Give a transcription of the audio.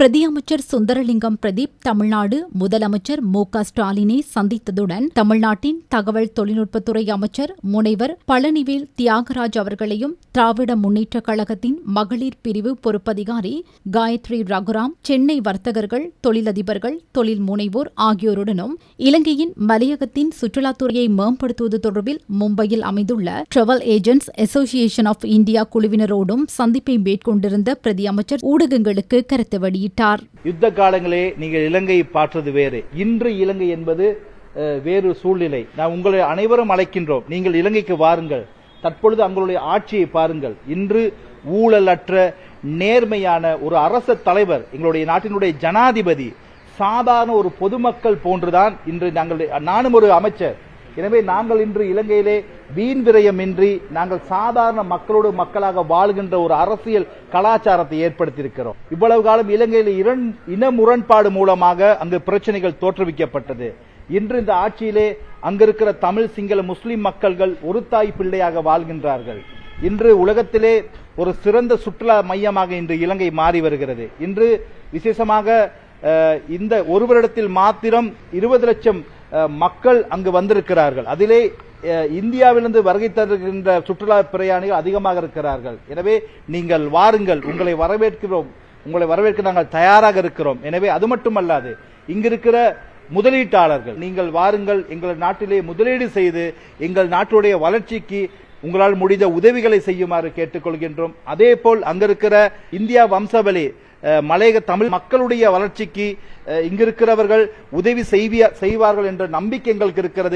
பிரதி அமைச்சர் சுந்தரலிங்கம் பிரதீப் தமிழ்நாடு முதலமைச்சர் மு க ஸ்டாலினை சந்தித்ததுடன் தமிழ்நாட்டின் தகவல் தொழில்நுட்பத்துறை அமைச்சர் முனைவர் பழனிவேல் தியாகராஜ் அவர்களையும் திராவிட முன்னேற்றக் கழகத்தின் மகளிர் பிரிவு பொறுப்பதிகாரி காயத்ரி ரகுராம் சென்னை வர்த்தகர்கள் தொழிலதிபர்கள் தொழில் முனைவோர் ஆகியோருடனும் இலங்கையின் மலையகத்தின் சுற்றுலாத்துறையை மேம்படுத்துவது தொடர்பில் மும்பையில் அமைந்துள்ள travel agents association of India குழுவினரோடும் சந்திப்பை மேற்கொண்டிருந்த பிரதி அமைச்சர் ஊடகங்களுக்கு கருத்து வெளியிட்டார். யுத்த காலங்களே நீங்கள் இலங்கையை பார்த்தது வேறு. இன்று இலங்கை என்பது வேறு சூழ்நிலை. நான் உங்களை அனைவரும் அழைக்கின்றோம். நீங்கள் இலங்கைக்கு வாருங்கள். தற்பொழுது அங்களுடைய ஆட்சியை பாருங்கள். இன்று ஊழலற்ற நேர்மையான ஒரு அரச தலைவர் எங்களுடைய நாட்டினுடைய ஜனாதிபதி சாதாரண ஒரு பொதுமக்கள் போன்றுதான் இன்று நாங்கள் நானும் ஒரு அமைச்சர் எனவே நாங்கள் இன்று இலங்கையிலே வீண் விரயமின்றி நாங்கள் சாதாரண மக்களோடு மக்களாக வாழ்கின்ற ஒரு அரசியல் கலாச்சாரத்தை ஏற்படுத்தியிருக்கிறோம். இவ்வளவு காலம் இலங்கையில் இரண் இன முரண்பாடு மூலமாக அங்கு பிரச்சனைகள் தோற்றுவிக்கப்பட்டது. இன்று இந்த ஆட்சியிலே அங்கிருக்கிற தமிழ் சிங்கள முஸ்லிம் மக்கள்கள் ஒரு தாய் பிள்ளையாக வாழ்கின்றார்கள். இன்று உலகத்திலே ஒரு சிறந்த சுற்றுலா மையமாக இன்று இலங்கை மாறி வருகிறது. இன்று விசேஷமாக இந்த ஒரு வருடத்தில் மாத்திரம் இருபது லட்சம் மக்கள் அங்கு வந்திருக்கிறார்கள். அதிலே இந்தியாவிலிருந்து வருகை தருகின்ற சுற்றுலா பிரயாணிகள் அதிகமாக இருக்கிறார்கள். எனவே நீங்கள் வாருங்கள். உங்களை வரவேற்கிறோம். உங்களை வரவேற்க நாங்கள் தயாராக இருக்கிறோம். எனவே அது மட்டுமல்லாது இங்கிருக்கிற முதலீட்டாளர்கள் நீங்கள் வாருங்கள். எங்கள் நாட்டிலே முதலீடு செய்து எங்கள் நாட்டுடைய வளர்ச்சிக்கு உங்களால் முடிந்த உதவிகளை செய்யுமாறு கேட்டுக்கொள்கின்றோம். அதே போல் அங்கிருக்கிற இந்தியா வம்சவழி அஹ், மலையக தமிழ் மக்களுடைய வளர்ச்சிக்கு இங்கிருக்கிறவர்கள் உதவி செய்விய- செய்வார்கள் என்ற நம்பிக்கை எங்களுக்கு இருக்கிறது.